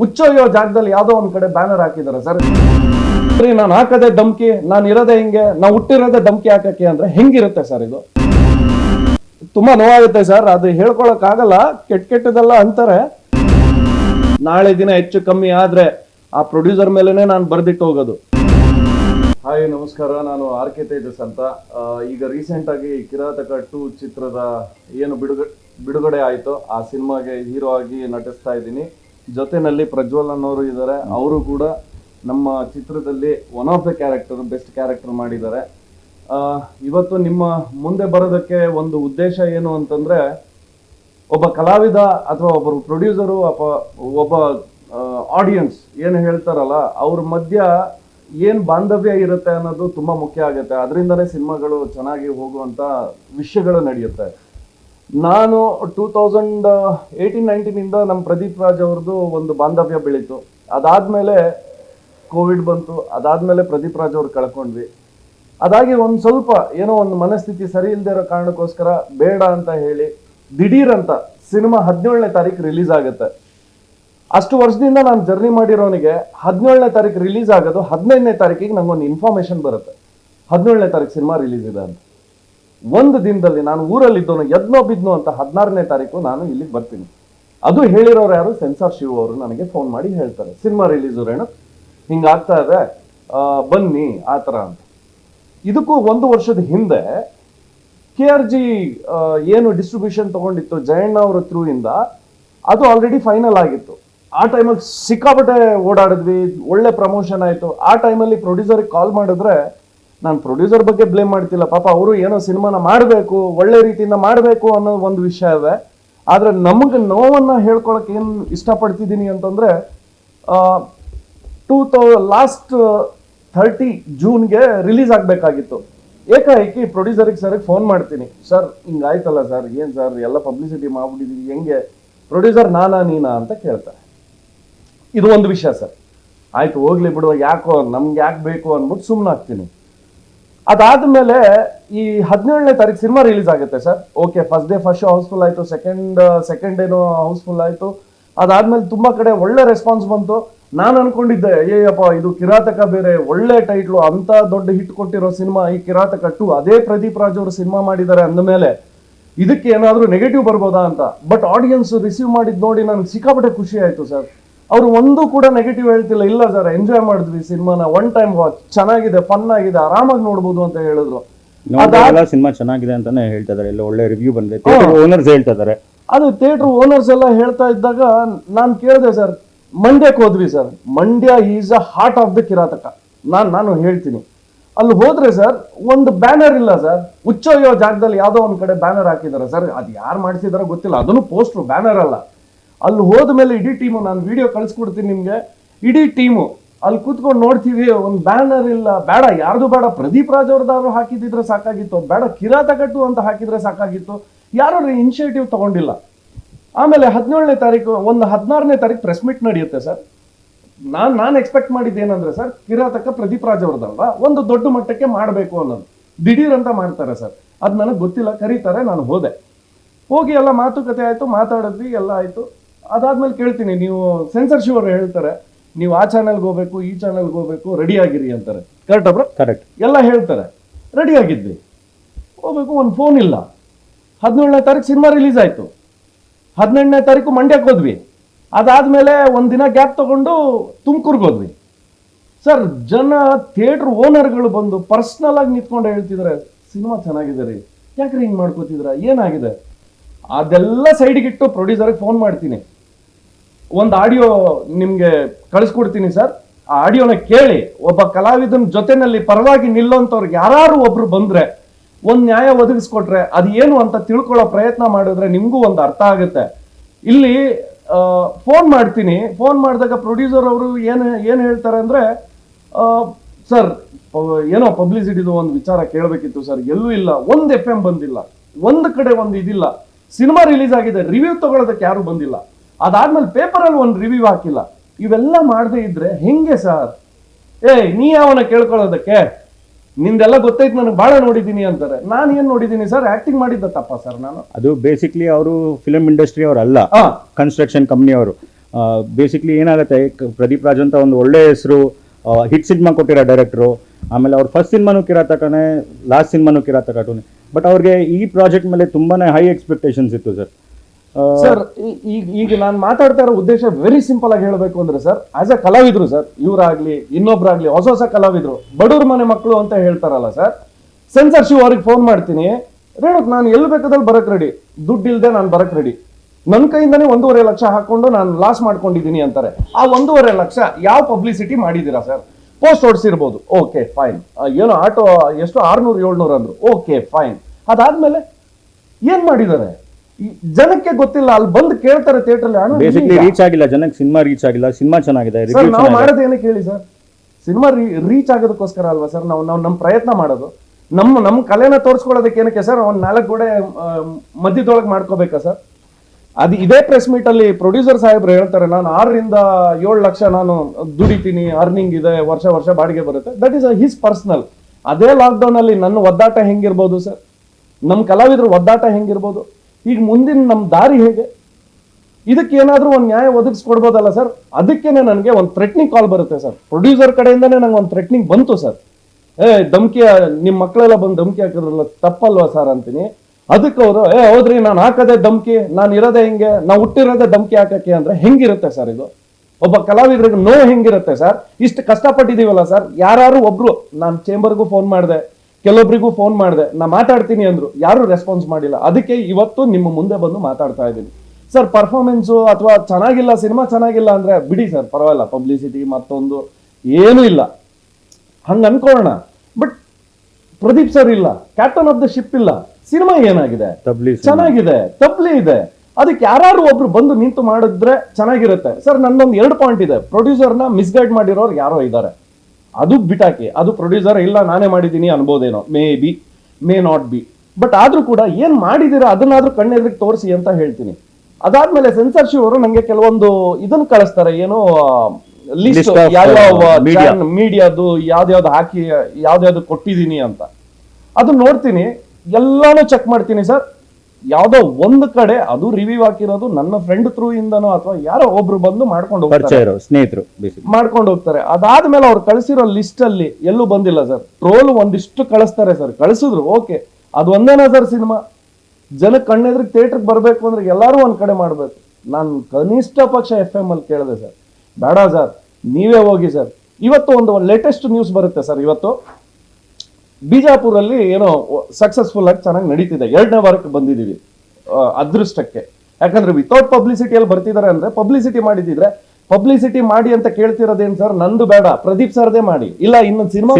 ಹುಚ್ಚೊಯ್ಯೋ ಜಾಗದಲ್ಲಿ ಯಾವ್ದೋ ಒಂದ್ ಕಡೆ ಬ್ಯಾನರ್ ಹಾಕಿದಾರೆ ಸರ್. ಸರಿ, ನಾನು ಹಾಕದೆ ಧಮ್ಕಿ, ನಾನು ಇರೋದೇ ಹಿಂಗೆ ನಾ ಹುಟ್ಟಿರೋದೇ ಧಮ್ಕಿ ಹಾಕಕ್ಕೆ ಅಂದ್ರೆ ಹೆಂಗಿರುತ್ತೆ ಸರ್ ಇದು? ತುಂಬಾ ನೋವಾಗುತ್ತೆ ಸರ್, ಅದು ಹೇಳ್ಕೊಳಕ್ ಆಗಲ್ಲ ಕೆಟ್ಟ ಕೆಟ್ಟದೆಲ್ಲ ಅಂತಾರೆ. ನಾಳೆ ದಿನ ಹೆಚ್ಚು ಕಮ್ಮಿ ಆದ್ರೆ ಆ ಪ್ರೊಡ್ಯೂಸರ್ ಮೇಲೆನೆ ನಾನು ಬರ್ದಿಟ್ಟು ಹೋಗೋದು. ಹಾಯ್ ನಮಸ್ಕಾರ, ನಾನು ಆರ್ ಕೆ ತೇಜಸ್ ಅಂತ. ಈಗ ರೀಸೆಂಟ್ ಆಗಿ ಕಿರಾತಕ ಟು ಚಿತ್ರದ ಏನು ಬಿಡುಗಡೆ ಬಿಡುಗಡೆ ಆಯಿತು. ಆ ಸಿನಿಮಾಗೆ ಹೀರೋ ಆಗಿ ನಟಿಸ್ತಾ ಇದ್ದೀನಿ. ಜೊತೆನಲ್ಲಿ ಪ್ರಜ್ವಲ್ ಅನ್ನೋರು ಇದ್ದಾರೆ. ಅವರು ಕೂಡ ನಮ್ಮ ಚಿತ್ರದಲ್ಲಿ one of the character best character ಮಾಡಿದ್ದಾರೆ. ಇವತ್ತು ನಿಮ್ಮ ಮುಂದೆ ಬರೋದಕ್ಕೆ ಒಂದು ಉದ್ದೇಶ ಏನು ಅಂತಂದ್ರೆ, ಒಬ್ಬ ಕಲಾವಿದ ಅಥವಾ ಒಬ್ಬರು ಪ್ರೊಡ್ಯೂಸರು ಒಬ್ಬ ಆಡಿಯನ್ಸ್ ಏನು ಹೇಳ್ತಾರಲ್ಲ, ಅವ್ರ ಮಧ್ಯ ಏನು ಬಾಂಧವ್ಯ ಇರುತ್ತೆ ಅನ್ನೋದು ತುಂಬ ಮುಖ್ಯ ಆಗುತ್ತೆ. ಅದರಿಂದಲೇ ಸಿನಿಮಾಗಳು ಚೆನ್ನಾಗಿ ಹೋಗುವಂಥ ವಿಷಯಗಳು ನಡೆಯುತ್ತೆ. ನಾನು ಟೂ ತೌಸಂಡ್ ಏಯ್ಟೀನ್ ನೈನ್ಟೀನಿಂದ ನಮ್ಮ ಪ್ರದೀಪ್ ರಾಜ್ ಅವ್ರದ್ದು ಒಂದು ಬಾಂಧವ್ಯ ಬೆಳೀತು. ಅದಾದಮೇಲೆ ಕೋವಿಡ್ ಬಂತು. ಅದಾದಮೇಲೆ ಪ್ರದೀಪ್ ರಾಜ್ ಅವ್ರು ಕಳ್ಕೊಂಡ್ವಿ. ಅದಾಗಿ ಒಂದು ಸ್ವಲ್ಪ ಏನೋ ಒಂದು ಮನಸ್ಥಿತಿ ಸರಿ ಇಲ್ಲದೆ ಇರೋ ಕಾರಣಕ್ಕೋಸ್ಕರ ಬೇಡ ಅಂತ ಹೇಳಿ ದಿಢೀರ್ ಅಂತ ಸಿನಿಮಾ ಹದಿನೇಳನೇ ತಾರೀಕು ರಿಲೀಸ್ ಆಗುತ್ತೆ. ಅಷ್ಟು ವರ್ಷದಿಂದ ನಾನು ಜರ್ನಿ ಮಾಡಿರೋನಿಗೆ ಹದಿನೇಳನೇ ತಾರೀಕು ರಿಲೀಸ್ ಆಗೋದು ಹದಿನೈದನೇ ತಾರೀಕಿಗೆ ನಂಗೊಂದು ಇನ್ಫಾರ್ಮೇಶನ್ ಬರುತ್ತೆ. ಹದಿನೇಳನೇ ತಾರೀಕು ಸಿನಿಮಾ ರಿಲೀಸ್ ಇದೆ ಅಂತ. ಒಂದು ದಿನದಲ್ಲಿ ನಾನು ಊರಲ್ಲಿದ್ದವನು ಎದ್ನೋ ಬಿದ್ನೋ ಅಂತ ಹದಿನಾರನೇ ತಾರೀಕು ನಾನು ಇಲ್ಲಿಗೆ ಬರ್ತೀನಿ. ಅದು ಹೇಳಿರೋರು ಯಾರು? ಸೆನ್ಸಾರ್ ಶಿವ ಅವರು ನನಗೆ ಫೋನ್ ಮಾಡಿ ಹೇಳ್ತಾರೆ. ಸಿನಿಮಾ ರಿಲೀಸ್ ರೇಣು ಹಿಂಗಾಗ್ತಾ ಇದೆ? ಬನ್ನಿ, ಆ ಥರ ಅಂತ. ಇದಕ್ಕೂ ಒಂದು ವರ್ಷದ ಹಿಂದೆ ಕೆ ಆರ್ ಜಿ ಏನು ಡಿಸ್ಟ್ರಿಬ್ಯೂಷನ್ ತಗೊಂಡಿತ್ತು ಜಯಣ್ಣ ಅವರ ಥ್ರೂ ಇಂದ, ಅದು ಆಲ್ರೆಡಿ ಫೈನಲ್ ಆಗಿತ್ತು. ಆ ಟೈಮಲ್ಲಿ ಸಿಕ್ಕಾಪಟ್ಟೆ ಓಡಾಡಿದ್ವಿ, ಒಳ್ಳೆ ಪ್ರಮೋಷನ್ ಆಯಿತು. ಆ ಟೈಮಲ್ಲಿ ಪ್ರೊಡ್ಯೂಸರಿಗೆ ಕಾಲ್ ಮಾಡಿದ್ರೆ ನಾನು ಪ್ರೊಡ್ಯೂಸರ್ ಬಗ್ಗೆ ಬ್ಲೇಮ್ ಮಾಡ್ತಿಲ್ಲ. ಪಾಪ ಅವರು ಏನೋ ಸಿನಿಮಾನ ಮಾಡಬೇಕು, ಒಳ್ಳೆ ರೀತಿಯಿಂದ ಮಾಡಬೇಕು ಅನ್ನೋ ಒಂದು ವಿಷಯ ಇದೆ ಆದರೆ ನಮಗೆ ನೋವನ್ನು ಹೇಳ್ಕೊಳಕ್ಕೆ ಏನು ಇಷ್ಟಪಡ್ತಿದ್ದೀನಿ ಅಂತಂದರೆ ಟೂ ತೌ ಲಾಸ್ಟ್ ಥರ್ಟಿ ಜೂನ್ಗೆ ರಿಲೀಸ್ ಆಗಬೇಕಾಗಿತ್ತು. ಏಕಾಏಕಿ ಪ್ರೊಡ್ಯೂಸರಿಗೆ ಸರ್ಗೆ ಫೋನ್ ಮಾಡ್ತೀನಿ. ಸರ್ ಹಿಂಗಾಯ್ತಲ್ಲ ಸರ್ ಏನು ಸರ್ ಎಲ್ಲ ಪಬ್ಲಿಸಿಟಿ ಮಾಡ್ಬಿಟ್ಟಿದೀವಿ, ಹೆಂಗೆ? ಪ್ರೊಡ್ಯೂಸರ್ ನಾನಾ ನೀನಾ? ಅಂತ ಕೇಳ್ತಾರೆ ಇದು ಒಂದು ವಿಷಯ ಸರ್ ಆಯಿತು, ಹೋಗ್ಲಿ ಬಿಡುವ ಯಾಕೋ ನಮ್ಗೆ ಯಾಕೆ ಬೇಕು? ಅಂದ್ಬಿಟ್ಟು ಸುಮ್ಮನೆ ಆಗ್ತೀನಿ ಅದಾದ್ಮೇಲೆ ಈ ಹದಿನೇಳನೇ ತಾರೀಕು ಸಿನಿಮಾ ರಿಲೀಸ್ ಆಗುತ್ತೆ sir. Okay first day first show housefull ಆಯಿತು ಸೆಕೆಂಡ್ ಸೆಕೆಂಡ್ ಡೇನು ಹೌಸ್ಫುಲ್ ಆಯಿತು. ಅದಾದ್ಮೇಲೆ ತುಂಬ ಕಡೆ ಒಳ್ಳೆ ರೆಸ್ಪಾನ್ಸ್ ಬಂತು. ನಾನು ಅನ್ಕೊಂಡಿದ್ದೆ, ಏಯಪ್ಪ, ಇದು ಕಿರಾತಕ ಬೇರೆ ಒಳ್ಳೆ ಟೈಟ್ಲು ಅಂತ ದೊಡ್ಡ ಹಿಟ್ ಕೊಟ್ಟಿರೋ ಸಿನಿಮಾ ಈ ಕಿರಾತಕ ಟು ಅದೇ ಪ್ರದೀಪ್ ರಾಜ್ ಅವರು ಸಿನಿಮಾ ಮಾಡಿದ್ದಾರೆ ಅಂದಮೇಲೆ ಇದಕ್ಕೆ ಏನಾದರೂ ನೆಗೆಟಿವ್ ಬರ್ಬೋದಾ ಅಂತ. ಬಟ್ ಆಡಿಯನ್ಸ್ ರಿಸೀವ್ ಮಾಡಿದ್ ನೋಡಿ ನನಗೆ ಸಿಕ್ಕಾಪಟ್ಟೆ ಖುಷಿ ಆಯಿತು ಸರ್. ಅವರು ಒಂದು ಕೂಡ ನೆಗೆಟಿವ್ ಹೇಳ್ತಿಲ್ಲ. ಇಲ್ಲ ಸರ್ ಎಂಜಾಯ್ ಮಾಡಿದ್ವಿ ಸಿನಿಮಾನ. ಒನ್ ಟೈಮ್ ವಾಚ್ ಚೆನ್ನಾಗಿದೆ ಫನ್ ಆಗಿದೆ ಆರಾಮಾಗಿ ನೋಡ್ಬೋದು ಅಂತ ಹೇಳಿದ್ರು. ಸಿನಿಮಾ ಚೆನ್ನಾಗಿದೆ ಅಂತಾನೆ ಹೇಳ್ತಾ ಇದಾರೆ. ಎಲ್ಲ ಒಳ್ಳೆ ರಿವ್ಯೂ ಬಂದಿದೆ. ಓನರ್ಸ್ ಹೇಳ್ತಾ ಇದಾರೆ. ಅದು ಥಿಯೇಟರ್ ಓನರ್ಸ್ ಎಲ್ಲ ಹೇಳ್ತಾ ಇದ್ದಾಗ ನಾನು ಕೇಳಿದೆ ಸರ್ ಮಂಡ್ಯಕ್ಕೆ ಹೋದ್ವಿ sir. Mandya is a heart of the Kirataka. ನಾನು ನಾನು ಹೇಳ್ತೀನಿ. ಅಲ್ಲಿ ಹೋದ್ರೆ ಸರ್ ಒಂದು ಬ್ಯಾನರ್ ಇಲ್ಲ ಸರ್. ಹುಚ್ಚೊಯ್ಯೋ ಜಾಗದಲ್ಲಿ ಯಾವುದೋ ಒಂದು ಕಡೆ ಬ್ಯಾನರ್ ಹಾಕಿದ್ದಾರೆ ಸರ್. ಅದು ಯಾರು ಮಾಡಿಸಿದಾರೋ ಗೊತ್ತಿಲ್ಲ. ಅದನ್ನು ಪೋಸ್ಟ್ರು ಬ್ಯಾನರ್ ಅಲ್ಲ. ಅಲ್ಲಿ ಹೋದ ಮೇಲೆ ಇಡೀ ಟೀಮು, ನಾನು ವಿಡಿಯೋ ಕಳಿಸ್ಕೊಡ್ತೀನಿ ನಿಮಗೆ. ಇಡೀ ಟೀಮು, ಅಲ್ಲಿ ಕೂತ್ಕೊಂಡು ನೋಡ್ತೀವಿ, ಒಂದು ಬ್ಯಾನರ್ ಇಲ್ಲ, ಬೇಡ, ಯಾರ್ದು ಬೇಡ, ಪ್ರದೀಪ್ ರಾಜ್ ಅವ್ರದ್ದಾದ್ರು ಹಾಕಿದ್ರೆ ಸಾಕಾಗಿತ್ತು, ಬೇಡ ಕಿರಾತಕಟ್ಟು ಅಂತ ಹಾಕಿದ್ರೆ ಸಾಕಾಗಿತ್ತು. ಯಾರು ಇನಿಷಿಯೇಟಿವ್ ತಗೊಂಡಿಲ್ಲ. ಆಮೇಲೆ ಹದಿನೇಳನೇ ತಾರೀಕು, ಒಂದು ಹದಿನಾರನೇ ತಾರೀಕು ಪ್ರೆಸ್ ಮೀಟ್ ನಡೆಯುತ್ತೆ ಸರ್. ನಾನು ನಾನು ಎಕ್ಸ್ಪೆಕ್ಟ್ ಮಾಡಿದ್ದು ಏನಂದ್ರೆ ಸರ್, ಕಿರಾತಕ ಪ್ರದೀಪ್ ರಾಜ್ ಅವ್ರದ್ದಲ್ವಾ? ಒಂದು ದೊಡ್ಡ ಮಟ್ಟಕ್ಕೆ ಮಾಡಬೇಕು ಅನ್ನೋದು. ದಿಢೀರ್ ಅಂತ ಮಾಡ್ತಾರೆ ಸರ್. ಅದು ನನಗೆ ಗೊತ್ತಿಲ್ಲ, ಕರೀತಾರೆ, ನಾನು ಹೋದೆ. ಹೋಗಿ ಎಲ್ಲ ಮಾತುಕತೆ ಆಯಿತು, ಮಾತಾಡಿದ್ವಿ, ಎಲ್ಲ ಆಯಿತು. ಅದಾದ್ಮೇಲೆ ಕೇಳ್ತೀನಿ ನೀವು ಸೆನ್ಸರ್ಶಿಪ್ ಅವರು ಹೇಳ್ತಾರೆ ನೀವು ಆ ಚಾನಲ್ಗೆ ಹೋಗ್ಬೇಕು ಈ ಚಾನಲ್ಗೆ ಹೋಗ್ಬೇಕು ರೆಡಿ ಆಗಿರಿ ಅಂತಾರೆ. ಕರೆಕ್ಟ್ ಅಬ್ರ? ಕರೆಕ್ಟ್ ಎಲ್ಲ ಹೇಳ್ತಾರೆ. ರೆಡಿ ಆಗಿದ್ವಿ. ಹೋಗ್ಬೇಕು ಒಂದು ಫೋನ್ ಇಲ್ಲ. ಹದಿನೇಳನೇ ತಾರೀಕು ಸಿನಿಮಾ ರಿಲೀಸ್ ಆಯಿತು. ಹದಿನೆಂಟನೇ ತಾರೀಕು ಮಂಡ್ಯಕ್ಕೆ ಹೋದ್ವಿ. ಅದಾದ್ಮೇಲೆ ಒಂದು ದಿನ ಗ್ಯಾಪ್ ತಗೊಂಡು ತುಮಕೂರ್ಗೆ ಹೋದ್ವಿ. ಸರ್ ಜನ ಥಿಯೇಟ್ರ್ ಓನರ್ಗಳು ಬಂದು ಪರ್ಸ್ನಲ್ ಆಗಿ ನಿಂತ್ಕೊಂಡು ಹೇಳ್ತಿದ್ರೆ ಸಿನಿಮಾ ಚೆನ್ನಾಗಿದೆ ರೀ. ಯಾಕ್ರಿ ಹಿಂಗೆ ಮಾಡ್ಕೋತಿದ್ರ? ಏನಾಗಿದೆ? ಅದೆಲ್ಲ ಸೈಡಿಗಿಟ್ಟು ಪ್ರೊಡ್ಯೂಸರ್ಗೆ ಫೋನ್ ಮಾಡ್ತೀನಿ. ಒಂದು ಆಡಿಯೋ ನಿಮ್ಗೆ ಕಳಿಸ್ಕೊಡ್ತೀನಿ ಸರ್. ಆ ಆಡಿಯೋನ ಕೇಳಿ, ಒಬ್ಬ ಕಲಾವಿದನ ಜೊತೆನಲ್ಲಿ ಪರವಾಗಿ ನಿಲ್ಲೋಂಥವ್ರಿಗೆ ಯಾರು ಒಬ್ರು ಬಂದ್ರೆ, ಒಂದ್ ನ್ಯಾಯ ಒದಗಿಸ್ಕೊಟ್ರೆ ಅದು ಏನು ಅಂತ ತಿಳ್ಕೊಳ್ಳೋ ಪ್ರಯತ್ನ ಮಾಡಿದ್ರೆ ನಿಮಗೂ ಒಂದು ಅರ್ಥ ಆಗುತ್ತೆ. ಇಲ್ಲಿ ಫೋನ್ ಮಾಡ್ತೀನಿ. ಫೋನ್ ಮಾಡಿದಾಗ ಪ್ರೊಡ್ಯೂಸರ್ ಅವರು ಏನು ಏನು ಹೇಳ್ತಾರೆ ಅಂದ್ರೆ ಸರ್ ಏನೋ ಪಬ್ಲಿಸಿಟಿದು ಒಂದು ವಿಚಾರ ಕೇಳಬೇಕಿತ್ತು ಸರ್. ಎಲ್ಲೂ ಇಲ್ಲ. ಒಂದು ಎಫ್ ಎಂ ಬಂದಿಲ್ಲ. ಒಂದು ಕಡೆ ಒಂದು ಇದಿಲ್ಲ. ಸಿನಿಮಾ ರಿಲೀಸ್ ಆಗಿದೆ. ರಿವ್ಯೂ ತಗೊಳ್ಳೋದಕ್ಕೆ ಯಾರು ಬಂದಿಲ್ಲ. ಅದಾದ್ಮೇಲೆ ಪೇಪರಲ್ಲಿ ಒಂದು ರಿವ್ಯೂ ಹಾಕಿಲ್ಲ. ಇವೆಲ್ಲ ಮಾಡದೇ ಇದ್ರೆ ಹೆಂಗೆ ಸರ್? ಏ ನೀ ಯಾವನ ಕೇಳ್ಕೊಳ್ಳೋದಕ್ಕೆ? ನಿಂದೆಲ್ಲ ಗೊತ್ತೈತೆ ನನಗೆ ಭಾಳ ನೋಡಿದ್ದೀನಿ ಅಂತಾರೆ. ನಾನು ಏನು ನೋಡಿದ್ದೀನಿ ಸರ್? ಆಕ್ಟಿಂಗ್ ಮಾಡಿದ್ದ ತಪ್ಪ ಸರ್ ನಾನು. ಅದು ಬೇಸಿಕ್ಲಿ ಅವರು ಫಿಲಂ ಇಂಡಸ್ಟ್ರಿ ಅವ್ರ ಅಲ್ಲ. ಹಾ. ಕನ್ಸ್ಟ್ರಕ್ಷನ್ ಕಂಪ್ನಿ ಅವರು. ಬೇಸಿಕ್ಲಿ ಏನಾಗುತ್ತೆ ಪ್ರದೀಪ್ ರಾಜ್ ಅಂತ ಒಂದು ಒಳ್ಳೆ ಹೆಸರು ಹಿಟ್ ಸಿನಿಮಾ ಕೊಟ್ಟಿರೋ ಡೈರೆಕ್ಟ್ರು ಆಮೇಲೆ ಅವ್ರ ಫಸ್ಟ್ ಸಿನಿಮಾನು ಕಿರಾತಕನೇ ಲಾಸ್ಟ್ ಸಿನಿಮಾನು ಕಿರಾತಕಟುನೆ ಬಟ್ ಅವ್ರಿಗೆ ಈ ಪ್ರಾಜೆಕ್ಟ್ ಮೇಲೆ ತುಂಬಾನೇ ಹೈ ಎಕ್ಸ್ಪೆಕ್ಟೇಷನ್ಸ್ ಇತ್ತು ಸರ್. ಸರ್ ಈಗ ಈಗ ನಾನು ಮಾತಾಡ್ತಾ ಇರೋ ಉದ್ದೇಶ ವೆರಿ ಸಿಂಪಲ್ ಆಗಿ ಹೇಳಬೇಕು ಅಂದ್ರೆ ಸರ್ ಆಸ್ ಅ ಕಲಾವಿದ್ರು ಸರ್, ಇವರಾಗ್ಲಿ, ಇನ್ನೊಬ್ರಾಗ್ಲಿ, ಹೊಸ ಹೊಸ ಕಲಾವಿದ್ರು, ಬಡವ್ರ ಮನೆ ಮಕ್ಕಳು ಅಂತ ಹೇಳ್ತಾರಲ್ಲ ಸರ್ ಸೆನ್ಸರ್ ಶಿವ್ ಅವ್ರಿಗೆ ಫೋನ್ ಮಾಡ್ತೀನಿ, ರೇಣುಕ್, ನಾನು ಎಲ್ಲಿ ಬೇಕಾದಲ್ಲಿ ಬರಕ್ ರೆಡಿ ದುಡ್ಡು ಇಲ್ಲದೆ ನಾನು ಬರಕ್ ರೆಡಿ ನನ್ನ ಕೈಯಿಂದನೇ ಒಂದೂವರೆ ಲಕ್ಷ ಹಾಕೊಂಡು ನಾನು ಲಾಸ್ ಮಾಡ್ಕೊಂಡಿದ್ದೀನಿ ಅಂತಾರೆ. ಆ ಒಂದೂವರೆ ಲಕ್ಷ ಯಾವ ಪಬ್ಲಿಸಿಟಿ ಮಾಡಿದ್ದೀರಾ ಸರ್? ಪೋಸ್ಟ್ ಹೊಡ್ಸಿರ್ಬೋದು. ಓಕೆ ಫೈನ್ ಏನೋ ಆಟೋ, ಎಷ್ಟು, ಆರ್ನೂರು, ಏಳ್ನೂರು ಅಂದ್ರು. ಓಕೆ ಫೈನ್ ಅದಾದ್ಮೇಲೆ ಏನ್ ಮಾಡಿದ್ದಾರೆ? ಜನಕ್ಕೆ ಗೊತ್ತಿಲ್ಲ ಅಲ್ಲಿ ಬಂದು ಕೇಳ್ತಾರೆ ಥಿಯೇಟರ್ ಬೇಸಿಕ್ಲಿ ರೀಚ್ ಆಗಿಲ್ಲ ಜನಕ್ಕೆ ಸಿನಿಮಾ ರೀಚ್ ಆಗಿಲ್ಲ ಸಿನಿಮಾ ಚೆನ್ನಾಗಿದೆ ಸರ್ ನಾವು ಮಾಡೋದು ಏನಕ್ಕೆ ಹೇಳಿ ಸರ್ ಸಿನಿಮಾ ರೀಚ್ ಆಗೋದಕ್ಕೋಸ್ಕರ ಅಲ್ವಾ ಸರ್ ನಾವು ನಾವು ನಮ್ಮ ಪ್ರಯತ್ನ ಮಾಡೋದು. ನಮ್ಮ ನಮ್ಮ ಕಲೆನ ತೋರಿಸ್ಕೊಳ್ಳೋದಕ್ಕೆ ಏನಕ್ಕೆ ಸರ್ ಒಂದು ನಾಲ್ಕು ಗೋಡೆ ಮಧ್ಯದೊಳಗೆ ಮಾಡ್ಕೋಬೇಕಾ ಸರ್ ಅದು ಇದೇ ಪ್ರೆಸ್ ಮೀಟ್ ಅಲ್ಲಿ ಪ್ರೊಡ್ಯೂಸರ್ ಸಾಹೇಬ್ರು ಹೇಳ್ತಾರೆ ನಾನು ಆರರಿಂದ ಏಳು ಲಕ್ಷ ನಾನು ದುಡಿತೀನಿ ಅರ್ನಿಂಗ್ ಇದೆ ವರ್ಷ ವರ್ಷ ಬಾಡಿಗೆ ಬರುತ್ತೆ. ದಟ್ ಈಸ್ ಹಿಸ್ ಪರ್ಸನಲ್ ಅದೇ ಲಾಕ್ಡೌನ್ ಅಲ್ಲಿ ನನ್ನ ಒದ್ದಾಟ ಹೆಂಗಿರ್ಬೋದು ಸರ್ ನಮ್ಮ ಕಲಾವಿದ್ರ ಒದ್ದಾಟ ಹೆಂಗಿರ್ಬೋದು? ಈಗ ಮುಂದಿನ ನಮ್ಮ ದಾರಿ ಹೇಗೆ? ಇದಕ್ಕೆ ಏನಾದರೂ ಒಂದು ನ್ಯಾಯ ಒದಗಿಸ್ಕೊಡ್ಬೋದಲ್ಲ ಸರ್? ಅದಕ್ಕೇನೆ ನನಗೆ ಒಂದು ಥ್ರೆಟ್ನಿಂಗ್ ಕಾಲ್ ಬರುತ್ತೆ ಸರ್. ಪ್ರೊಡ್ಯೂಸರ್ ಕಡೆಯಿಂದನೇ ನಂಗೆ ಒಂದು ಥ್ರೆಟ್ನಿಂಗ್ ಬಂತು ಸರ್. ಏ, ಧಮ್ಕಿ ನಿಮ್ಮ ಮಕ್ಕಳೆಲ್ಲ ಬಂದು ಧಮ್ಕಿ ಹಾಕಿದ್ರಲ್ಲ, ತಪ್ಪಲ್ವಾ ಸರ್ ಅಂತೀನಿ. ಅದಕ್ಕೆ ಅವರು, ಏ, ಹೌದ್ರಿ, ನಾನು ಹಾಕದೆ ಧಮ್ಕಿ, ನಾನು ಇರೋದೇ ಹಿಂಗೆ, ನಾವು ಹುಟ್ಟಿರೋದೇ ಧಮ್ಕಿ ಹಾಕಕ್ಕೆ ಅಂದ್ರೆ ಹೆಂಗಿರುತ್ತೆ ಸರ್ ಇದು? ಒಬ್ಬ ಕಲಾವಿದರಿಗೆ ನೋವು ಹೆಂಗಿರುತ್ತೆ ಸರ್? ಇಷ್ಟು ಕಷ್ಟಪಟ್ಟಿದ್ದೀವಲ್ಲ ಸರ್? ಯಾರು ಒಬ್ರು, ನಾನು ಚೇಂಬರ್ಗೂ ಫೋನ್ ಮಾಡಿದೆ. ಕೆಲವೊಬ್ರಿಗೂ ಫೋನ್ ಮಾಡಿದೆ ನಾ ಮಾತಾಡ್ತೀನಿ ಅಂದ್ರು. ಯಾರು ರೆಸ್ಪಾನ್ಸ್ ಮಾಡಿಲ್ಲ. ಅದಕ್ಕೆ ಇವತ್ತು ನಿಮ್ಮ ಮುಂದೆ ಬಂದು ಮಾತಾಡ್ತಾ ಇದ್ದೀನಿ. ಸರ್ ಪರ್ಫಾರ್ಮೆನ್ಸು ಅಥವಾ ಚೆನ್ನಾಗಿಲ್ಲ ಸಿನಿಮಾ ಚೆನ್ನಾಗಿಲ್ಲ ಅಂದ್ರೆ ಬಿಡಿ ಸರ್ ಪರವಾಗಿಲ್ಲ. ಪಬ್ಲಿಸಿಟಿ ಮತ್ತೊಂದು ಏನೂ ಇಲ್ಲ. ಹಂಗ ಅನ್ಕೊಳ್ಳೋಣ. ಬಟ್ ಪ್ರದೀಪ್ ಸರ್ ಇಲ್ಲ. ಕ್ಯಾಪ್ಟನ್ ಆಫ್ ದ ಶಿಪ್ ಇಲ್ಲ. ಸಿನಿಮಾ ಏನಾಗಿದೆ? ತಬ್ಲಿ ಚೆನ್ನಾಗಿದೆ. ತಪ್ಲಿ ಇದೆ. ಅದಕ್ಕೆ ಯಾರು ಒಬ್ರು ಬಂದು ನಿಂತು ಮಾಡಿದ್ರೆ ಚೆನ್ನಾಗಿರುತ್ತೆ. ಸರ್ ನನ್ನೊಂದು ಎರಡು ಪಾಯಿಂಟ್ ಇದೆ. ಪ್ರೊಡ್ಯೂಸರ್ನ ಮಿಸ್ಗೈಡ್ ಮಾಡಿರೋರು ಯಾರೋ ಇದ್ದಾರೆ. ಅದು ಬಿಟಾಕೆ ಅದು ಪ್ರೊಡ್ಯೂಸರ್ ಇಲ್ಲ ನಾನೇ ಮಾಡಿದ್ದೀನಿ ಅನ್ಬೋದೇನೋ. May be may not be but ಆದ್ರೂ ಕೂಡ ಏನ್ ಮಾಡಿದ್ದೀರಾ ಅದನ್ನಾದ್ರೂ ಕಣ್ಣೆದ್ರಿಗೆ ತೋರಿಸಿ ಅಂತ ಹೇಳ್ತೀನಿ. ಅದಾದ್ಮೇಲೆ ಸೆನ್ಸರ್ಶಿಪ್ ಅವರು ನಂಗೆ ಕೆಲವೊಂದು ಇದನ್ನ ಕಳಿಸ್ತಾರೆ ಏನೋ ಲಿಸ್ಟ್ ಯಾವ. ಮೀಡಿಯಾದು ಯಾವ್ದ್ಯಾವ್ದು ಹಾಕಿ ಯಾವ್ದ್ಯಾವ್ದು ಕೊಟ್ಟಿದ್ದೀನಿ ಅಂತ. ಅದು ನೋಡ್ತೀನಿ ಎಲ್ಲಾನು ಚೆಕ್ ಮಾಡ್ತೀನಿ ಸರ್. ಯಾವ್ದೋ ಒಂದ್ ಕಡೆ ಅದು ರಿವ್ಯೂ ಹಾಕಿರೋದು ನನ್ನ ಫ್ರೆಂಡ್ ಥ್ರೂ ಇಂದನೋ ಅಥವಾ ಯಾರೋ ಒಬ್ರು ಬಂದು ಮಾಡ್ಕೊಂಡು ಹೋಗ್ತಾರೆ. ಪರಿಚಯ ಇರೋ ಸ್ನೇಹಿತರು ಬೇಸಿಕ್ ಮಾಡ್ಕೊಂಡು ಹೋಗ್ತಾರೆ. ಅದಾದ್ಮೇಲೆ ಅವ್ರು ಕಳಿಸಿರೋ ಲಿಸ್ಟ್ ಅಲ್ಲಿ ಎಲ್ಲೂ ಬಂದಿಲ್ಲ ಸರ್ ಟ್ರೋಲ್ ಒಂದಿಷ್ಟು ಕಳಿಸ್ತಾರೆ ಸರ್ ಕಳಿಸಿದ್ರು ಓಕೆ ಅದು ಒಂದೇನಾ ಸರ್ ಸಿನಿಮಾ ಜನ ಕಣ್ಣೆದ್ರಿಗೆ ಥಿಯೇಟರ್ಗೆ ಬರಬೇಕು ಅಂದ್ರೆ ಎಲ್ಲರೂ ಒಂದ್ ಕಡೆ ಮಾಡ್ಬೇಕು. ನಾನು ಕನಿಷ್ಠ ಪಕ್ಷ ಎಫ್ ಎಂ ಅಲ್ಲಿ ಕೇಳಿದೆ ಸರ್ ಬೇಡ ಸರ್ ನೀವೇ ಹೋಗಿ ಸರ್ ಇವತ್ತು ಒಂದು ಲೇಟೆಸ್ಟ್ ನ್ಯೂಸ್ ಬರುತ್ತೆ ಸರ್ ಇವತ್ತು. ಬಿಜಾಪುರಲ್ಲಿ ಏನೋ ಸಕ್ಸಸ್ಫುಲ್ ಆಗಿ ಚೆನ್ನಾಗಿ ನಡೀತಿದೆ. ಎರಡನೇ ವಾರಕ್ಕೆ ಬಂದಿದ್ದೀವಿ ಅದೃಷ್ಟಕ್ಕೆ. ಯಾಕಂದ್ರೆ ವಿತೌಟ್ ಪಬ್ಲಿಸಿಟಿಯಲ್ಲಿ ಬರ್ತಿದ್ದಾರೆ ಅಂದ್ರೆ ಪಬ್ಲಿಸಿಟಿ ಮಾಡಿದಿದ್ರೆ ಪಬ್ಲಿಸಿಟಿ ಮಾಡಿ ಅಂತ ಕೇಳ್ತಿರೋದೇನ್ ಸರ್ ನಂದು ಬೇಡ. ಪ್ರದೀಪ್ ಸರ್ದೇ ಮಾಡಿ. ಇಲ್ಲ ಇನ್ನೊಂದು ಸಿನಿಮಾ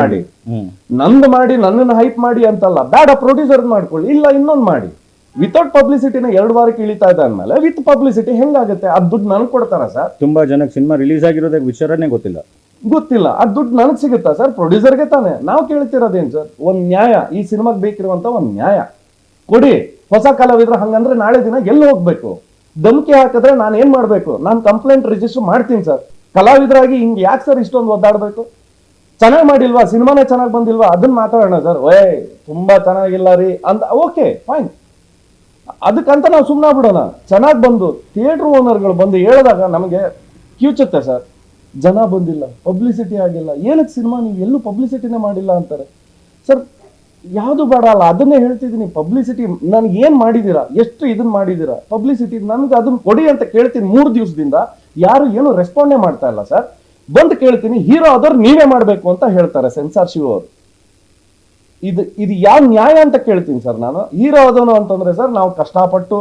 ಮಾಡಿ. ನಂದು ಮಾಡಿ ನನ್ನನ್ನು ಹೈಪ್ ಮಾಡಿ ಅಂತಲ್ಲ. ಬೇಡ ಪ್ರೊಡ್ಯೂಸರ್ ಮಾಡ್ಕೊಳ್ಳಿ. ಇಲ್ಲ ಇನ್ನೊಂದು ಮಾಡಿ. ವಿತೌಟ್ ಪಬ್ಲಿಸಿಟಿನ ಎರಡು ವಾರಕ್ಕೆ ಇಳಿತಾ ಇದೆ ಅಂದ್ಮೇಲೆ ವಿತ್ ಪಬ್ಲಿಸಿಟಿ ಹೆಂಗಾಗುತ್ತೆ? ಅದ್ ದುಡ್ಡು ನನ್ಗೆ ಕೊಡ್ತಾರ ಸರ್ ತುಂಬಾ ಜನಕ್ಕೆ ಸಿನಿಮಾ ರಿಲೀಸ್ ಆಗಿರೋದಕ್ಕೆ ವಿಚಾರನೇ ಗೊತ್ತಿಲ್ಲ. ಗೊತ್ತಿಲ್ಲ. ಆ ದುಡ್ಡು ನನಗೆ ಸಿಗುತ್ತಾ? ಸರ್, ಪ್ರೊಡ್ಯೂಸರ್ಗೆ ತಾನೆ. ನಾವು ಕೇಳ್ತಿರೋದೇನು ಸರ್? ಒಂದು ನ್ಯಾಯ. ಈ ಸಿನಿಮಾಗೆ ಬೇಕಿರುವಂಥ ಒಂದು ನ್ಯಾಯ. ಕೊಡಿ. ಹೊಸ ಕಲಾವಿದ್ರೆ ಹಂಗಂದ್ರೆ ನಾಳೆ ದಿನ ಎಲ್ಲಿ ಹೋಗ್ಬೇಕು? ಧಮಕಿ ಹಾಕಿದ್ರೆ ನಾನು ಏನು ಮಾಡಬೇಕು? ನಾನು ಕಂಪ್ಲೇಂಟ್ ರಿಜಿಸ್ಟರ್ ಮಾಡ್ತೀನಿ ಸರ್. ಕಲಾವಿದರಾಗಿ ಹಿಂಗೆ ಯಾಕೆ ಸರ್ ಇಷ್ಟೊಂದು ಒದ್ದಾಡಬೇಕು? ಚೆನ್ನಾಗಿ ಮಾಡಿಲ್ವಾ? ಸಿನಿಮಾನೇ ಚೆನ್ನಾಗಿ ಬಂದಿಲ್ವಾ? ಅದನ್ನ ಮಾತಾಡೋಣ ಸರ್. ಓಯ್, ತುಂಬ ಚೆನ್ನಾಗಿಲ್ಲ ರೀ ಅಂತ. Okay, fine. ಅದಕ್ಕಂತ ನಾವು ಸುಮ್ಮನೆ ಬಿಡೋಣ. ಚೆನ್ನಾಗಿ ಬಂದು ಥಿಯೇಟ್ರ್ ಓನರ್ಗಳು ಬಂದು ಹೇಳಿದಾಗ ನಮಗೆ ಕ್ಯೂಚುತ್ತೆ ಸರ್. ಜನ ಬಂದಿಲ್ಲ ಪಬ್ಲಿಸಿಟಿ ಆಗಿಲ್ಲ. ಏನಕ್ಕೆ ಸಿನಿಮಾ ನೀವು ಎಲ್ಲೂ ಪಬ್ಲಿಸಿಟಿನೇ ಮಾಡಿಲ್ಲ ಅಂತಾರೆ? ಸರ್ ಯಾವುದು ಬೇಡ ಅಲ್ಲ, ಅದನ್ನೇ ಹೇಳ್ತಿದ್ದೀನಿ. ಪಬ್ಲಿಸಿಟಿ ನನಗೆ ಏನು ಮಾಡಿದ್ದೀರಾ ಎಷ್ಟು ಇದನ್ನ ಮಾಡಿದ್ದೀರಾ ಪಬ್ಲಿಸಿಟಿ ನನಗೆ ಅದನ್ನ ಕೊಡಿ ಅಂತ ಕೇಳ್ತೀನಿ ಮೂರು ದಿವಸದಿಂದ. ಯಾರು ಏನು ರೆಸ್ಪಾಂಡೇ ಮಾಡ್ತಾ ಇಲ್ಲ ಸರ್ ಬಂದು ಕೇಳ್ತೀನಿ ಹೀರೋ ಆದವ್ರು ನೀವೇ ಮಾಡಬೇಕು ಅಂತ ಹೇಳ್ತಾರೆ ಸೆನ್ಸಾರ್ ಶಿವ ಅವರು. ಇದು ಇದು ಯಾವ ನ್ಯಾಯ ಅಂತ ಕೇಳ್ತೀನಿ ಸರ್ ನಾನು. ಹೀರೋ ಆದವನು ಅಂತಂದ್ರೆ ಸರ್ ನಾವು ಕಷ್ಟಪಟ್ಟು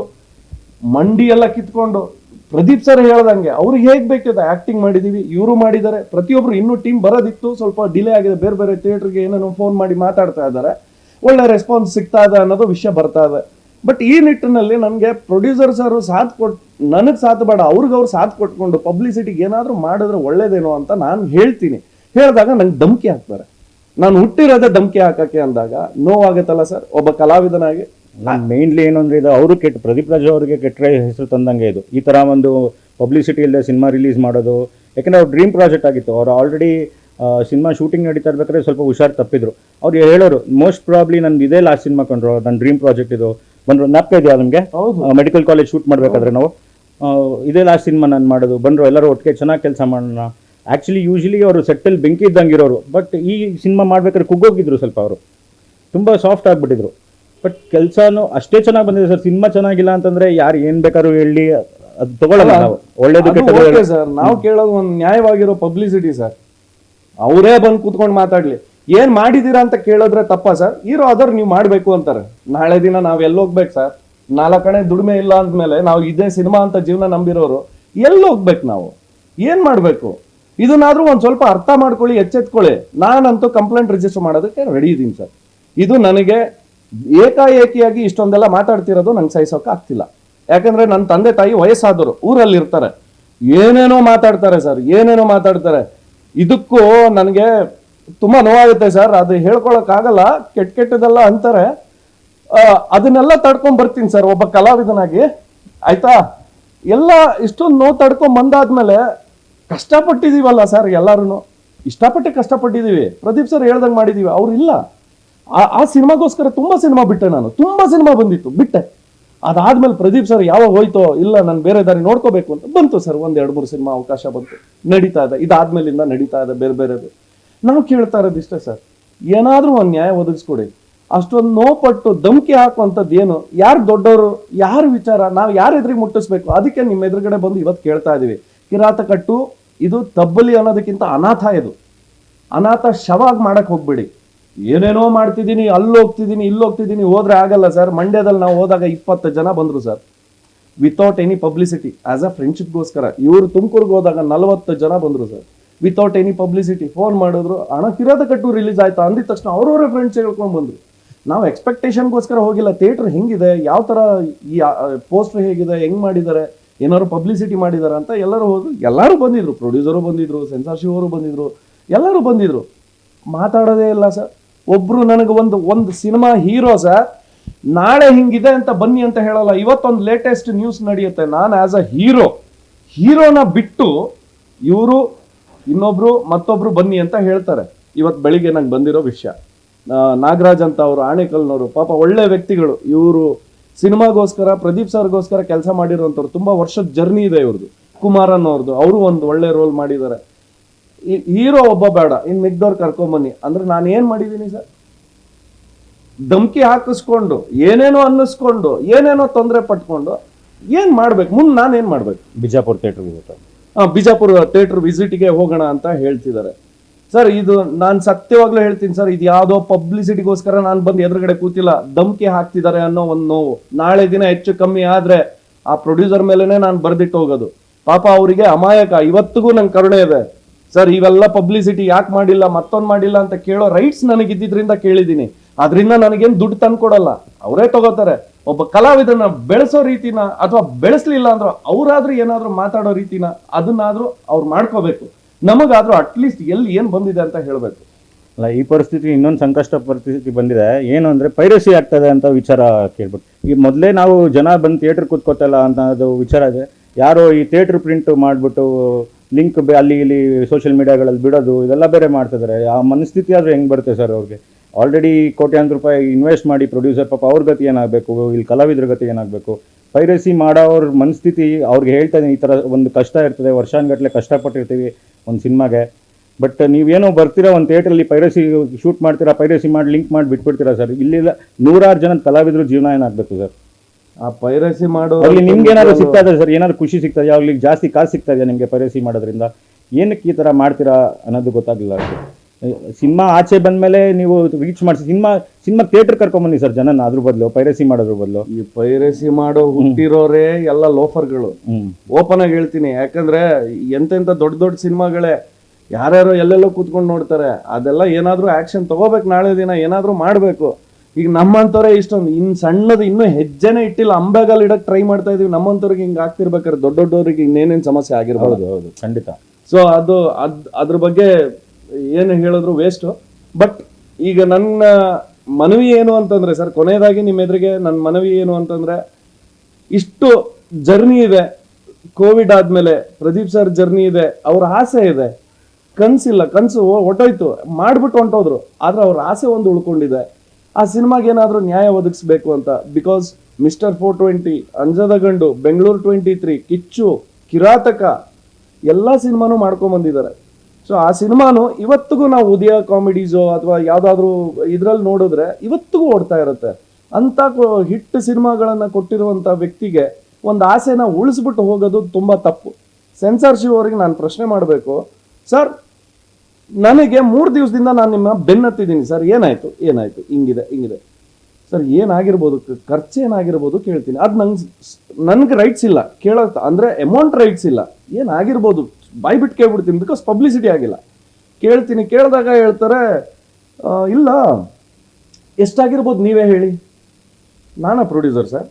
ಮಂಡಿ ಎಲ್ಲ ಕಿತ್ಕೊಂಡು ಪ್ರದೀಪ್ ಸರ್ ಹೇಳ್ದಂಗೆ, ಅವ್ರಿಗೆ ಹೇಗೆ ಬೇಕಿದೆ ಆಕ್ಟಿಂಗ್ ಮಾಡಿದೀವಿ, ಇವರು ಮಾಡಿದ್ದಾರೆ. ಪ್ರತಿಯೊಬ್ರು ಇನ್ನೂ ಟೀಮ್ ಬರೋದಿತ್ತು, ಸ್ವಲ್ಪ ಡಿಲೇ ಆಗಿದೆ, ಬೇರೆ ಬೇರೆ ಥಿಯೇಟರ್ಗೆ ಏನೇನೋ ಫೋನ್ ಮಾಡಿ ಮಾತಾಡ್ತಾ ಇದ್ದಾರೆ. ಒಳ್ಳೆ ರೆಸ್ಪಾನ್ಸ್ ಸಿಗ್ತಾ ಇದೆ ಅನ್ನೋದು ವಿಷಯ ಬರ್ತಾ ಇದೆ. ಬಟ್ ಈ ನಿಟ್ಟಿನಲ್ಲಿ ನನಗೆ ಪ್ರೊಡ್ಯೂಸರ್ ಸರ್ ಸಾಥ್ ಕೊಟ್, ನನಗೆ ಸಾಥ್ ಬೇಡ, ಅವ್ರಿಗೆ ಅವ್ರು ಸಾಥ್ ಕೊಟ್ಕೊಂಡು ಪಬ್ಲಿಸಿಟಿಗೆ ಏನಾದರೂ ಮಾಡಿದ್ರೆ ಒಳ್ಳೇದೇನೋ ಅಂತ ನಾನು ಹೇಳ್ತೀನಿ. ಹೇಳಿದಾಗ ನಂಗೆ ಧಮಕಿ ಹಾಕ್ತಾರೆ. ನಾನು ಹುಟ್ಟಿರೋದೇ ಧಮಕಿ ಹಾಕೋಕ್ಕೆ ಅಂದಾಗ ನೋವಾಗುತ್ತಲ್ಲ ಸರ್ ಒಬ್ಬ ಕಲಾವಿದನಾಗಿ ಮೇನ್ಲಿ ಏನು ಅಂದರೆ ಇದು ಅವರು ಕೆಟ್ಟ ಪ್ರದೀಪ್ ರಾಜ್ ಅವರಿಗೆ ಕೆಟ್ಟ ಹೆಸರು ತಂದಂಗೆ ಇದು. ಈ ಥರ ಒಂದು ಪಬ್ಲಿಸಿಟಿ ಇಲ್ಲದೆ ಸಿನಿಮಾ ರಿಲೀಸ್ ಮಾಡೋದು. ಯಾಕೆಂದರೆ ಅವ್ರ ಡ್ರೀಮ್ ಪ್ರಾಜೆಕ್ಟ್ ಆಗಿತ್ತು. ಅವ್ರು ಆಲ್ರೆಡಿ ಸಿನಿಮಾ ಶೂಟಿಂಗ್ ನಡೀತಾ ಇರ್ಬೇಕಾದ್ರೆ ಸ್ವಲ್ಪ ಹುಷಾರು ತಪ್ಪಿದ್ರು. ಅವ್ರು ಹೇಳೋರು ಮೋಸ್ಟ್ ಪ್ರಾಬ್ಲಿ ನಂದು ಇದೇ ಲಾಸ್ಟ್ ಸಿನಿಮಾ ಕಂಡ್ರು. ನನ್ನ ಡ್ರೀಮ್ ಪ್ರಾಜೆಕ್ಟ್ ಇದು. ಬಂದರು ನಾಪ್ಕ ಇದೆಯಾ ನಮಗೆ? ಮೆಡಿಕಲ್ ಕಾಲೇಜ್ ಶೂಟ್ ಮಾಡಬೇಕಾದ್ರೆ ನಾವು. ಇದೇ ಲಾಸ್ಟ್ ಸಿನಿಮಾ ನಾನು ಮಾಡೋದು. ಬಂದರು ಎಲ್ಲರೂ ಒಟ್ಟಿಗೆ ಚೆನ್ನಾಗಿ ಕೆಲಸ ಮಾಡೋಣ. ಆ್ಯಕ್ಚುಲಿ ಯೂಶಲಿ ಅವರು ಸೆಟ್ಟಲ್ಲಿ ಬೆಂಕಿ ಇದ್ದಂಗೆ ಇರೋರು. ಬಟ್ ಈ ಸಿನಿಮಾ ಮಾಡ್ಬೇಕಾದ್ರೆ ಕುಗ್ಗೋಗಿದ್ರು ಸ್ವಲ್ಪ ಅವರು. ತುಂಬ ಸಾಫ್ಟ್ ಆಗಿಬಿಟ್ಟಿದ್ರು. ಬಟ್ ಕೆಲಸನೂ ಅಷ್ಟೇ ಚೆನ್ನಾಗಿ ಬಂದಿದೆ ಸರ್. ಸಿನಿಮಾ ಚೆನ್ನಾಗಿಲ್ಲ ಅಂತಂದ್ರೆ ಯಾರು ಏನ್ ಬೇಕಾದ್ರೂ ಹೇಳಿ ಅದು ತಗೊಳ್ಳಲ್ಲ ನಾವು. ಒಳ್ಳೇದು ಕೆಟ್ಟದ್ದು ಹೇಳಿ- ಸರ್. ನಾವು ಕೇಳೋದು ಒಂದು ನ್ಯಾಯವಾಗಿರೋ ಪಬ್ಲಿಸಿಟಿ ಸರ್. ಅವರೇ ಬಂದು ಕೂತ್ಕೊಂಡು ಮಾತಾಡ್ಲಿ. ಏನ್ ಮಾಡಿದೀರಾ ಅಂತ ಕೇಳಿದ್ರೆ ತಪ್ಪ ಸರ್. ಇರೋ ಅದರ್ ನೀವು ಮಾಡ್ಬೇಕು ಅಂತಾರೆ. ನಾಳೆ ದಿನ ನಾವ್ ಎಲ್ಲಿ ಹೋಗ್ಬೇಕು ಸರ್? ನಾಲ್ಕನೇ ದುಡಿಮೆ ಇಲ್ಲ ಅಂದ್ಮೇಲೆ ನಾವು ಇದೇ ಸಿನಿಮಾ ಅಂತ ಜೀವನ ನಂಬಿರೋರು ಎಲ್ಲಿ ಹೋಗ್ಬೇಕು ನಾವು? ಏನ್ ಮಾಡ್ಬೇಕು? ಇದನ್ನಾದ್ರೂ ಒಂದ್ ಸ್ವಲ್ಪ ಅರ್ಥ ಮಾಡ್ಕೊಳ್ಳಿ ಎಚ್ಚೆತ್ಕೊಳ್ಳಿ. ನಾನಂತೂ ಕಂಪ್ಲೇಂಟ್ ರಿಜಿಸ್ಟರ್ ಮಾಡೋದಕ್ಕೆ ರೆಡಿ ಇದ್ದೀನಿ ಸರ್. ಇದು ನನಗೆ ಏಕಾಏಕಿಯಾಗಿ ಇಷ್ಟೊಂದೆಲ್ಲ ಮಾತಾಡ್ತಿರೋದು ನಂಗೆ ಸಹಿಸೋಕೆ ಆಗ್ತಿಲ್ಲ. ಯಾಕಂದ್ರೆ ನನ್ನ ತಂದೆ ತಾಯಿ ವಯಸ್ಸಾದರು, ಊರಲ್ಲಿ ಇರ್ತಾರೆ. ಏನೇನೋ ಮಾತಾಡ್ತಾರೆ ಸರ್, ಏನೇನೋ ಮಾತಾಡ್ತಾರೆ. ಇದಕ್ಕೂ ನನಗೆ ತುಂಬ ನೋವಾಗುತ್ತೆ ಸರ್, ಅದು ಹೇಳ್ಕೊಳಕ್ಕಾಗಲ್ಲ, ಕೆಟ್ಟ ಕೆಟ್ಟದೆಲ್ಲ ಅಂತಾರೆ. ಅದನ್ನೆಲ್ಲ ತಡ್ಕೊಂಡ್ ಬರ್ತೀನಿ ಸರ್, ಒಬ್ಬ ಕಲಾವಿದನಾಗಿ. ಆಯ್ತಾ? ಎಲ್ಲ ಇಷ್ಟೊಂದು ನೋವು ತಡ್ಕೊಂಡ್ ಬಂದಾದ್ಮೇಲೆ ಕಷ್ಟಪಟ್ಟಿದ್ದೀವಲ್ಲ ಸರ್ ಎಲ್ಲರೂ ಇಷ್ಟಪಟ್ಟೆ ಕಷ್ಟಪಟ್ಟಿದ್ದೀವಿ ಪ್ರದೀಪ್ ಸರ್ ಹೇಳ್ದಂಗೆ ಮಾಡಿದ್ದೀವಿ ಅವ್ರು ಇಲ್ಲ ಆ- ಆ ಸಿನಿಮಾಗೋಸ್ಕರ ತುಂಬ ಸಿನಿಮಾ ಬಿಟ್ಟೆ ನಾನು. ತುಂಬ ಸಿನಿಮಾ ಬಂದಿತ್ತು, ಬಿಟ್ಟೆ. ಅದಾದ್ಮೇಲೆ ಪ್ರದೀಪ್ ಸರ್ ಯಾವಾಗ ಹೋಯ್ತೋ ಇಲ್ಲ, ನಾನು ಬೇರೆ ದಾರಿ ನೋಡ್ಕೋಬೇಕು ಅಂತ ಬಂತು ಸರ್. ಒಂದ್ ಎರಡು ಮೂರು ಸಿನಿಮಾ ಅವಕಾಶ ಬಂತು. ನಡೀತಾ ಇದೆ. ಇದಾದ್ಮೇಲಿಂದ ನಡೀತಾ ಇದೆ, ಬೇರೆ ಬೇರೆದು ನಾವು ಕೇಳ್ತಾ ಇರೋದು ಇಷ್ಟೇ ಸರ್. ಏನಾದ್ರೂ ಒಂದು ನ್ಯಾಯ ಒದಗಿಸ್ಕೊಡಿ. ಅಷ್ಟೊಂದು ನೋಪಟ್ಟು ಧಮ್ಕಿ ಹಾಕುವಂಥದ್ದು ಏನು? ಯಾರು ದೊಡ್ಡವರು? ಯಾರು ವಿಚಾರ? ನಾವು ಯಾರ ಎದುರಿಗೆ ಮುಟ್ಟಿಸ್ಬೇಕು? ಅದಕ್ಕೆ ನಿಮ್ಮ ಎದುರುಗಡೆ ಬಂದು ಇವತ್ತು ಕೇಳ್ತಾ ಇದೀವಿ. ಕಿರಾತಕಟ್ಟು ಇದು ತಬ್ಬಲಿ ಅನ್ನೋದಕ್ಕಿಂತ ಅನಾಥ ಇದು. ಅನಾಥ ಶವಾಗಿ ಮಾಡೋಕ್ಕೆ ಹೋಗ್ಬೇಡಿ. ಏನೇನೋ ಮಾಡ್ತಿದ್ದೀನಿ, ಅಲ್ಲಿ ಹೋಗ್ತಿದ್ದೀನಿ, ಇಲ್ಲಿ ಹೋಗ್ತಿದ್ದೀನಿ, ಹೋದ್ರೆ ಆಗಲ್ಲ ಸರ್. ಮಂಡ್ಯದಲ್ಲಿ ನಾವು ಹೋದಾಗ ಇಪ್ಪತ್ತು ಜನ ಬಂದರು sir. Without any publicity as a ಫ್ರೆಂಡ್ಶಿಪ್ಗೋಸ್ಕರ ಇವರು ತುಮಕೂರ್ಗೆ ಹೋದಾಗ ನಲವತ್ತು ಜನ ಬಂದರು sir. Without any publicity phone ಮಾಡಿದ್ರು. ಹಣ ಕಿರಾದ ಕಟ್ಟು ರಿಲೀಸ್ ಆಯಿತು. ಅಂದಿದ ತಕ್ಷಣ ಅವ್ರವರೇ ಫ್ರೆಂಡ್ಸ್ ಹೇಳ್ಕೊಂಡು ಬಂದರು. ನಾವು ಎಕ್ಸ್ಪೆಕ್ಟೇಷನ್ಗೋಸ್ಕರ ಹೋಗಿಲ್ಲ. ಥಿಯೇಟ್ರ್ ಹೆಂಗಿದೆ? ಯಾವ ಥರ ಈ ಪೋಸ್ಟರ್ ಹೇಗಿದೆ? ಹೆಂಗೆ ಮಾಡಿದ್ದಾರೆ? ಏನಾದ್ರು ಪಬ್ಲಿಸಿಟಿ ಮಾಡಿದ್ದಾರೆ ಅಂತ ಎಲ್ಲರೂ ಹೋದ್ರು. ಎಲ್ಲರೂ ಬಂದಿದ್ರು. ಪ್ರೊಡ್ಯೂಸರು ಬಂದಿದ್ರು ಸೆನ್ಸಾರ್ಶಿವರು ಬಂದಿದ್ರು. ಎಲ್ಲರೂ ಬಂದಿದ್ರು. ಮಾತಾಡೋದೇ ಇಲ್ಲ ಸರ್. ಒಬ್ರು ನನಗೆ ಒಂದು ಒಂದು ಸಿನಿಮಾ ಹೀರೋಸ, ನಾಳೆ ಹಿಂಗಿದೆ ಅಂತ ಬನ್ನಿ ಅಂತ ಹೇಳಲ್ಲ. ಇವತ್ತೊಂದು ಲೇಟೆಸ್ಟ್ ನ್ಯೂಸ್ ನಡೆಯುತ್ತೆ. ನಾನು ಆಸ್ ಅ ಹೀರೋ ಹೀರೋನ ಬಿಟ್ಟು ಇವರು, ಇನ್ನೊಬ್ರು, ಮತ್ತೊಬ್ರು ಬನ್ನಿ ಅಂತ ಹೇಳ್ತಾರೆ. ಇವತ್ತು ಬೆಳಿಗ್ಗೆ ನಂಗೆ ಬಂದಿರೋ ವಿಷಯ. ನಾಗರಾಜ್ ಅಂತ ಅವರು ಆಣೆಕಲ್ನವರು ಪಾಪ ಒಳ್ಳೆ ವ್ಯಕ್ತಿಗಳು. ಇವರು ಸಿನಿಮಾಗೋಸ್ಕರ, ಪ್ರದೀಪ್ ಸರ್ಗೋಸ್ಕರ ಕೆಲಸ ಮಾಡಿರುವಂಥವ್ರು. ತುಂಬ ವರ್ಷದ ಜರ್ನಿ ಇದೆ ಇವ್ರದ್ದು. ಕುಮಾರನ್ ಅವ್ರದ್ದು. ಅವರು ಒಂದು ಒಳ್ಳೆ ರೋಲ್ ಮಾಡಿದ್ದಾರೆ. ಹೀರೋ ಒಬ್ಬ ಬೇಡ ಇನ್ ಮಿಗ್ದವ್ರು ಕರ್ಕೊಂಬನ್ನಿ ಅಂದ್ರೆ ನಾನು ಏನ್ ಮಾಡಿದ್ದೀನಿ ಸರ್? ಧಮ್ಕಿ ಹಾಕಿಸ್ಕೊಂಡು ಏನೇನೋ ಅನ್ನಿಸ್ಕೊಂಡು ಏನೇನೋ ತೊಂದರೆ ಪಟ್ಕೊಂಡು ಏನ್ ಮಾಡ್ಬೇಕು? ಮುಂದೆ ನಾನು ಏನ್ ಮಾಡ್ಬೇಕು? ಬಿಜಾಪುರ ಥಿಯೇಟರ್ ಬಿಜಾಪುರ ಥಿಯೇಟರ್ ವಿಸಿಟ್ಗೆ ಹೋಗೋಣ ಅಂತ ಹೇಳ್ತಿದ್ದಾರೆ. ಸರ್ ಇದು ನಾನು ಸತ್ಯವಾಗ್ಲೂ ಹೇಳ್ತೀನಿ ಸರ್ ಇದು ಯಾವುದೋ ಪಬ್ಲಿಸಿಟಿಗೋಸ್ಕರ ನಾನು ಬಂದು ಎದುರುಗಡೆ ಕೂತಿಲ್ಲ. ಧಮ್ಕಿ ಹಾಕ್ತಿದ್ದಾರೆ ಅನ್ನೋ ಒಂದು ನೋವು. ನಾಳೆ ದಿನ ಹೆಚ್ಚು ಕಮ್ಮಿ ಆದ್ರೆ ಆ ಪ್ರೊಡ್ಯೂಸರ್ ಮೇಲೆನೆ ನಾನು ಬರ್ದಿಟ್ಟು ಹೋಗೋದು. ಪಾಪ ಅವರಿಗೆ ಅಮಾಯಕ ಇವತ್ತಿಗೂ ನಂಗೆ ಕರುಣೆ ಇದೆ. ಸರ್, ಇವೆಲ್ಲ ಪಬ್ಲಿಸಿಟಿ ಯಾಕೆ ಮಾಡಿಲ್ಲ, ಮತ್ತೊಂದು ಮಾಡಿಲ್ಲ ಅಂತ ಕೇಳೋ ರೈಟ್ಸ್ ನನಗೆ ಇದ್ದಿದ್ರಿಂದ ಕೇಳಿದ್ದೀನಿ. ಅದರಿಂದ ನನಗೇನು ದುಡ್ಡು ತಂದು ಕೊಡಲ್ಲ. ಅವರೇ ತಗೋತಾರೆ. ಒಬ್ಬ ಕಲಾವಿದನ ಬೆಳೆಸೋ ರೀತಿನ ಅಥವಾ ಬೆಳೆಸಲಿಲ್ಲ ಅಂದ್ರೆ ಅವರಾದ್ರೂ ಏನಾದರೂ ಮಾತಾಡೋ ರೀತಿನ ಅದನ್ನಾದರೂ ಅವ್ರು ಮಾಡ್ಕೋಬೇಕು. ನಮಗಾದರೂ ಅಟ್ಲೀಸ್ಟ್ ಎಲ್ಲಿ ಏನು ಬಂದಿದೆ ಅಂತ ಹೇಳಬೇಕು. ಅಲ್ಲ, ಈ ಪರಿಸ್ಥಿತಿ ಇನ್ನೊಂದು ಸಂಕಷ್ಟ ಪರಿಸ್ಥಿತಿ ಬಂದಿದೆ. ಏನು ಅಂದರೆ ಪೈರಸಿ ಆಗ್ತದೆ ಅಂತ ವಿಚಾರ ಕೇಳ್ಬಿಟ್ಟು. ಈ ಮೊದಲೇ ನಾವು ಜನ ಬಂದು ಥಿಯೇಟ್ರ್ ಕೂತ್ಕೋತಲ್ಲ ಅಂತ ಅದು ವಿಚಾರ ಇದೆ. ಯಾರೋ ಈ ಥಿಯೇಟ್ರ್ ಪ್ರಿಂಟ್ ಮಾಡಿಬಿಟ್ಟು ಲಿಂಕ್ ಅಲ್ಲಿ ಇಲ್ಲಿ ಸೋಷಿಯಲ್ ಮೀಡಿಯಾಗಳಲ್ಲಿ ಬಿಡೋದು, ಇದೆಲ್ಲ ಬೇರೆ ಮಾಡ್ತಿದ್ದಾರೆ ಆ ಮನಸ್ಥಿತಿ ಆದರೆ ಹೆಂಗೆ ಬರುತ್ತೆ ಸರ್ ಅವ್ರಿಗೆ? ಆಲ್ರೆಡಿ ಕೋಟ್ಯಾಂತರ ರೂಪಾಯಿ ಇನ್ವೆಸ್ಟ್ ಮಾಡಿ ಪ್ರೊಡ್ಯೂಸರ್ ಪಾಪ ಅವ್ರ ಗತಿ ಏನಾಗಬೇಕು, ಇಲ್ಲಿ ಕಲಾವಿದ್ರ ಗತಿ ಏನಾಗಬೇಕು? ಪೈರಸಿ ಮಾಡೋವ್ರ ಮನಸ್ಥಿತಿ ಅವ್ರಿಗೆ ಹೇಳ್ತಾ ಈ ಥರ ಒಂದು ಕಷ್ಟ ಇರ್ತದೆ ವರ್ಷಾನುಗಟ್ಟಲೆ ಕಷ್ಟಪಟ್ಟಿರ್ತೀವಿ ಒಂದು ಸಿನಿಮಾಗೆ. ಬಟ್ ನೀವೇನೋ ಬರ್ತೀರಾ ಒಂದು ಥಿಯೇಟ್ರಲ್ಲಿ ಪೈರಸಿ ಶೂಟ್ ಮಾಡ್ತೀರಾ ಪೈರಸಿ ಮಾಡಿ ಲಿಂಕ್ ಮಾಡಿ ಬಿಟ್ಬಿಡ್ತೀರಾ ಸರ್ ಇಲ್ಲಿಲ್ಲ ನೂರಾರು ಜನ ಕಲಾವಿದರು ಜೀವನ ಏನಾಗಬೇಕು ಸರ್ ಆ ಪೈರಸಿ ಮಾಡೋ ಅಲ್ಲಿ ನಿಮ್ಗೆ ಏನಾದ್ರು ಸಿಗ್ತಾ ಇದೆ ಸರ್ ಏನಾದ್ರು ಖುಷಿ ಸಿಗ್ತಾ ಇದೆ ಅವ್ರಿಗೆ ಜಾಸ್ತಿ ಕಾಸು ಸಿಗ್ತಾ ಇದೆಯಾ ನಿಮಗೆ ಪೈರಸಿ ಮಾಡೋದ್ರಿಂದ? ಏನಕ್ಕೆ ಈ ತರ ಮಾಡ್ತೀರಾ ಅನ್ನೋದು ಗೊತ್ತಾಗಲಿಲ್ಲ ಸಿನಿಮಾ ಆಚೆ ಬಂದಮೇಲೆ ನೀವು ರೀಚ್ ಮಾಡಿಸಿ ಸಿನಿಮಾ ಸಿನಿಮಾ ಥಿಯೇಟರ್ ಕರ್ಕೊಂಬನ್ನಿ ಸರ್ ಜನನ ಅದ್ರ ಬದಲು ಪೈರಸಿ ಮಾಡೋದ್ರ ಬದಲು. ಈ ಪೈರಸಿ ಮಾಡೋ ಹುಟ್ಟಿರೋರೇ ಎಲ್ಲ ಲೋಫರ್ಗಳು ಓಪನ್ ಆಗಿ ಹೇಳ್ತೀನಿ. ಯಾಕಂದ್ರೆ ಎಂತೆಂತ ದೊಡ್ಡ ದೊಡ್ಡ ಸಿನಿಮಾಗಳೇ ಯಾರ್ಯಾರು ಎಲ್ಲೆಲ್ಲೋ ಕೂತ್ಕೊಂಡು ನೋಡ್ತಾರೆ. ಅದೆಲ್ಲ ಏನಾದ್ರೂ ಆಕ್ಷನ್ ತಗೋಬೇಕು ನಾಳೆ ದಿನ ಏನಾದ್ರೂ ಮಾಡ್ಬೇಕು. ಈಗ ನಮ್ಮಂತವ್ರೆ ಇಷ್ಟೊಂದು ಇನ್ ಸಣ್ಣದು ಇನ್ನೂ ಹೆಜ್ಜೆನೆ ಇಟ್ಟಿಲ್ಲ ಅಂಬೆಗಲ್ ಇಡಕ್ ಟ್ರೈ ಮಾಡ್ತಾ ಇದೀವಿ ನಮ್ಮಂತವ್ರಿಗೆ ಹಿಂಗ್ ಆಗ್ತಿರ್ಬೇಕಾದ್ರೆ ದೊಡ್ಡ ದೊಡ್ಡವ್ರಿಗೆ ಇನ್ನೇನೇನ್ ಸಮಸ್ಯೆ ಆಗಿರ್ಬೋದು. ಹೌದು ಹೌದು ಖಂಡಿತ. ಸೊ ಅದು ಅದ್ ಅದ್ರ ಬಗ್ಗೆ ಏನು ಹೇಳಿದ್ರು ವೇಸ್ಟ್ ಬಟ್ ಈಗ ನನ್ನ ಮನವಿ ಏನು ಅಂತಂದ್ರೆ ಸರ್ ಕೊನೆಯದಾಗಿ ನಿಮ್ಮ ಎದುರಿಗೆ ನನ್ನ ಮನವಿ ಏನು ಅಂತಂದ್ರೆ ಇಷ್ಟು ಜರ್ನಿ ಇದೆ ಕೋವಿಡ್ ಆದ್ಮೇಲೆ ಪ್ರದೀಪ್ ಸರ್ ಜರ್ನಿ ಇದೆ ಅವ್ರ ಆಸೆ ಇದೆ. ಕನ್ಸಿಲ್ಲ ಕನ್ಸು ಹೊಟ್ಟೋಯ್ತು ಮಾಡ್ಬಿಟ್ಟು ಹೊಂಟೋದ್ರು. ಆದ್ರೆ ಅವ್ರ ಆಸೆ ಒಂದು ಉಳ್ಕೊಂಡಿದೆ. ಆ ಸಿನಿಮಾಗೆ ಏನಾದರೂ ನ್ಯಾಯ ಒದಗಿಸ್ಬೇಕು ಅಂತ. Because mister four twenty Anjada Gandu Bengaluru twenty three ಕಿಚ್ಚು, ಕಿರಾತಕ, ಎಲ್ಲ ಸಿನಿಮಾನು ಮಾಡ್ಕೊಂಬಂದಿದ್ದಾರೆ ಸೊ ಆ ಸಿನಿಮಾನು ಇವತ್ತಿಗೂ ನಾವು ಉದಯ ಕಾಮಿಡೀಸು ಅಥವಾ ಯಾವುದಾದ್ರೂ ಇದರಲ್ಲಿ ನೋಡಿದ್ರೆ ಇವತ್ತಿಗೂ ಓಡ್ತಾ ಇರುತ್ತೆ. ಅಂಥ ಹಿಟ್ ಸಿನಿಮಾಗಳನ್ನು ಕೊಟ್ಟಿರುವಂಥ ವ್ಯಕ್ತಿಗೆ ಒಂದು ಆಸೆನ ಉಳಿಸ್ಬಿಟ್ಟು ಹೋಗೋದು ತುಂಬ ತಪ್ಪು. ಸೆನ್ಸಾರ್ಶಿಪ್ ಅವರಿಗೆ ನಾನು ಪ್ರಶ್ನೆ ಮಾಡಬೇಕು. ಸರ್ ನನಗೆ ಮೂರು ದಿವಸದಿಂದ ನಾನು ನಿಮ್ಮ ಬೆನ್ನತ್ತಿದ್ದೀನಿ ಸರ್, ಏನಾಯ್ತು? ಏನಾಯ್ತು? ಹಿಂಗಿದೆ ಹಿಂಗಿದೆ. ಸರ್, ಏನಾಗಿರ್ಬೋದು? ಖರ್ಚು ಏನಾಗಿರ್ಬೋದು ಕೇಳ್ತೀನಿ. ಅದು ನಂಗೆ ನನಗೆ ರೈಟ್ಸ್ ಇಲ್ಲ. ಕೇಳೋ ಅಂದರೆ ಅಮೌಂಟ್ ರೈಟ್ಸ್ ಇಲ್ಲ. ಏನಾಗಿರ್ಬೋದು? ಬಾಯ್ಬಿಟ್ಟು ಕೇಳ್ಬಿಡ್ತೀನಿ ಬಿಕಾಸ್ ಪಬ್ಲಿಸಿಟಿ ಆಗಿಲ್ಲ. ಕೇಳ್ತೀನಿ. ಕೇಳಿದಾಗ ಹೇಳ್ತಾರೆ ಇಲ್ಲ. ಎಷ್ಟಾಗಿರ್ಬೋದು ನೀವೇ ಹೇಳಿ? ನಾನಾ ಪ್ರೊಡ್ಯೂಸರ್ ಸರ್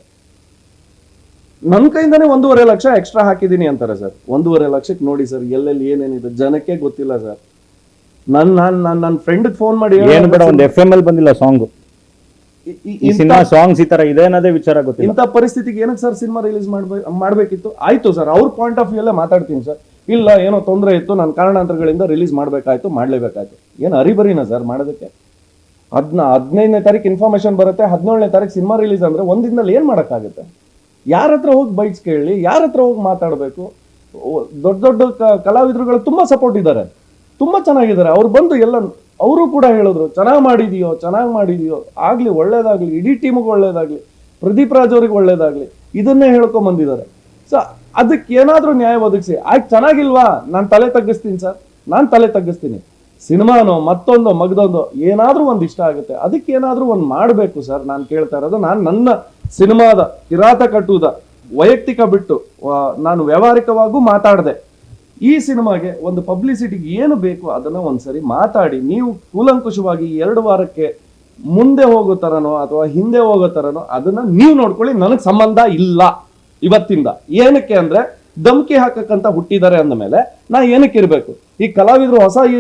ನನ್ನ ಕೈಯಿಂದನೇ ಒಂದೂವರೆ ಲಕ್ಷ ಎಕ್ಸ್ಟ್ರಾ ಹಾಕಿದ್ದೀನಿ ಅಂತಾರೆ ಸರ್ ಒಂದೂವರೆ ಲಕ್ಷಕ್ಕೆ ನೋಡಿ ಸರ್ ಎಲ್ಲೆಲ್ಲಿ ಏನೇನಿದೆ? ಜನಕ್ಕೆ ಗೊತ್ತಿಲ್ಲ ಸರ್ ನನ್ ನನ್ನ ನಾನು ನನ್ನ ಫ್ರೆಂಡ್ಗೆ ಫೋನ್ ಮಾಡಿ ಏನು ಬೇಡ ಒಂದು ಎಫ್ ಎಂ ಅಲ್ಲಿ ಬಂದಿಲ್ಲ ಸಾಂಗ್ ಈ ಸಿನಿಮಾ ಸಾಂಗ್ಸ್ ಈ ತರ ಇದೆ ಅನ್ನೋದೇ ವಿಚಾರ ಗೊತ್ತಿಲ್ಲ. ಇಂಥ ಪರಿಸ್ಥಿತಿಗೆ ಏನಕ್ಕೆ ಸರ್ ಸಿನಿಮಾ ರಿಲೀಸ್ ಮಾಡ್ಬೇಕು ಮಾಡ್ಬೇಕಿತ್ತು? ಆಯ್ತು ಸರ್ ಅವ್ರ ಪಾಯಿಂಟ್ ಆಫ್ ವ್ಯೂ ಅಲ್ಲೇ ಮಾತಾಡ್ತೀನಿ ಸರ್. ಇಲ್ಲ ಏನೋ ತೊಂದರೆ ಇತ್ತು ನನ್ನ ಕಾರಣಾಂತರಗಳಿಂದ ರಿಲೀಸ್ ಮಾಡ್ಬೇಕಾಯ್ತು ಮಾಡ್ಲೇಬೇಕಾಯ್ತು. ಏನು ಅರಿಬರಿನ ಸರ್ ಮಾಡೋದಕ್ಕೆ? ಹದ್ನ ಹದಿನೈದನೇ ತಾರೀಕು ಇನ್ಫಾರ್ಮೇಶನ್ ಬರುತ್ತೆ ಹದಿನೇಳನೇ ತಾರೀಕು ಸಿನಿಮಾ ರಿಲೀಸ್ ಅಂದ್ರೆ ಒಂದಿನದಲ್ಲಿ ಏನ್ ಮಾಡೋಕ್ಕಾಗುತ್ತೆ? ಯಾರ ಹತ್ರ ಹೋಗಿ ಬೈಟ್ಸ್ ಕೇಳಿ ಯಾರ ಹತ್ರ ಹೋಗಿ ಮಾತಾಡಬೇಕು? ದೊಡ್ಡ ದೊಡ್ಡ ಕಲಾವಿದರುಗಳು ತುಂಬಾ ಸಪೋರ್ಟ್ ಇದ್ದಾರೆ. ತುಂಬಾ ಚೆನ್ನಾಗಿದ್ದಾರೆ. ಅವ್ರು ಬಂದು ಎಲ್ಲ ಅವರು ಕೂಡ ಹೇಳಿದ್ರು, ಚೆನ್ನಾಗಿ ಮಾಡಿದೀಯೋ ಚೆನ್ನಾಗಿ ಮಾಡಿದೀಯೋ, ಆಗಲಿ ಒಳ್ಳೇದಾಗಲಿ, ಇಡೀ ಟೀಮ್ಗೆ ಒಳ್ಳೇದಾಗಲಿ, ಪ್ರದೀಪ್ ರಾಜ್ ಅವ್ರಿಗೆ ಒಳ್ಳೇದಾಗಲಿ, ಇದನ್ನೇ ಹೇಳ್ಕೊಂಬಂದಿದ್ದಾರೆ ಸೊ ಅದಕ್ಕೆ ಏನಾದರೂ ನ್ಯಾಯ ಒದಗಿಸಿ. ಆಯ್ತು, ಚೆನ್ನಾಗಿಲ್ವಾ? ನಾನು ತಲೆ ತಗ್ಗಿಸ್ತೀನಿ ಸರ್. ನಾನು ತಲೆ ತಗ್ಗಿಸ್ತೀನಿ. ಸಿನಿಮಾನೋ, ಮತ್ತೊಂದು, ಮಗದೊಂದು, ಏನಾದರೂ ಒಂದು ಇಷ್ಟ ಆಗುತ್ತೆ. ಅದಕ್ಕೆ ಏನಾದರೂ ಒಂದು ಮಾಡಬೇಕು ಸರ್. ನಾನು ಕೇಳ್ತಾ ಇರೋದು, ನಾನು ನನ್ನ ಸಿನಿಮಾದ ಕಿರಾತ ಕಟ್ಟುವುದ ವೈಯಕ್ತಿಕ ಬಿಟ್ಟು ನಾನು ವ್ಯಾವಹಾರಿಕವಾಗೂ ಮಾತಾಡಿದೆ. ಈ ಸಿನಿಮಾಗೆ ಒಂದು ಪಬ್ಲಿಸಿಟಿಗೆ ಏನು ಬೇಕು ಅದನ್ನು ಒಂದ್ಸರಿ ಮಾತಾಡಿ. ನೀವು ಕೂಲಂಕುಷವಾಗಿ ಎರಡು ವಾರಕ್ಕೆ ಮುಂದೆ ಹೋಗೋ ಥರನೋ ಅಥವಾ ಹಿಂದೆ ಹೋಗೋ ಥರನೋ ಅದನ್ನು ನೀವು ನೋಡ್ಕೊಳ್ಳಿ. ನನಗೆ ಸಂಬಂಧ ಇಲ್ಲ ಇವತ್ತಿಂದ. ಏನಕ್ಕೆ ಅಂದರೆ ಧಮಕಿ ಹಾಕಕ್ಕಂತ ಹುಟ್ಟಿದ್ದಾರೆ ಅಂದ ಮೇಲೆ ನಾ ಏನಕ್ಕೆ ಇರಬೇಕು? ಈ ಕಲಾವಿದರು ಹೊಸ ಈ